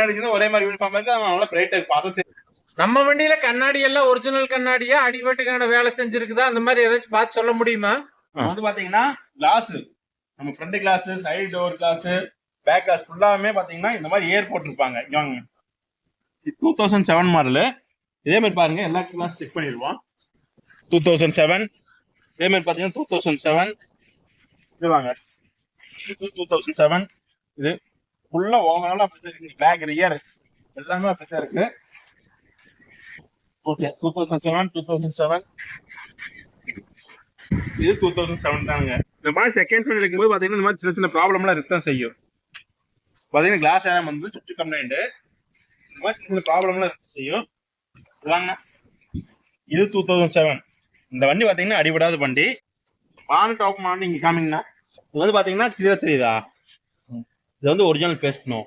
அடிச்சது ஒரே மாதிரி யூனிஃபார்ம் இருக்கு பிரைட் பார்த்து. நம்ம வண்டியில கண்ணாடி எல்லாம் ஒரிஜினல் கண்ணாடியா அடிபட்டுக்கான வேலை செஞ்சிருக்குதா? அந்த மாதிரி ஏதாச்சும் பார்த்து சொல்ல முடியுமா? வந்து பாத்தீங்கன்னா கிளாஸ் நம்ம front glass side door glass back glass ஃபுல்லாமே பாத்தீங்கன்னா இந்த மாதிரி ஏர் போட்டிருப்பாங்க. டூ தௌசண்ட் செவன் மாடலு இதே மாதிரி பாருங்க எல்லா கிளாஸ் செக் பண்ணிடுவோம். டூ தௌசண்ட் செவன் இதே மாதிரி பாத்தீங்கன்னா டூ தௌசண்ட் செவன் இது வாங்க. டூ தௌசண்ட் செவன் இது ஃபுல்லா ஓவராலா அப்படிதான் இருக்கு பேக் ரியர் எல்லாமே அப்படிதான் இருக்கு. Okay two thousand seven two thousand seven இது டூ தௌசண்ட் செவன் தானுங்க. இந்த மாதிரி செகண்ட் ஹேண்ட் இருக்கும்போது பார்த்தீங்கன்னா இந்த மாதிரி சின்ன சின்ன ப்ராப்ளம்லாம் இருக்க தான் செய்யும். பார்த்தீங்கன்னா கிளாஸ் ஏரம் வந்து சுவிட்ச் கம்ப்ளைண்ட் இந்த மாதிரி சின்ன சின்ன ப்ராப்ளம்லாம் இருக்க செய்யும். வாங்க. இது டூ தௌசண்ட் செவன் இந்த வண்டி பார்த்தீங்கன்னா அடிபடாத வண்டி. பானட் டாப் பண்ணி இங்கே காமிங்கண்ணா இது வந்து பார்த்தீங்கன்னா கிளியர் தெரியுதா? இது வந்து ஒரிஜினல் பேசணும்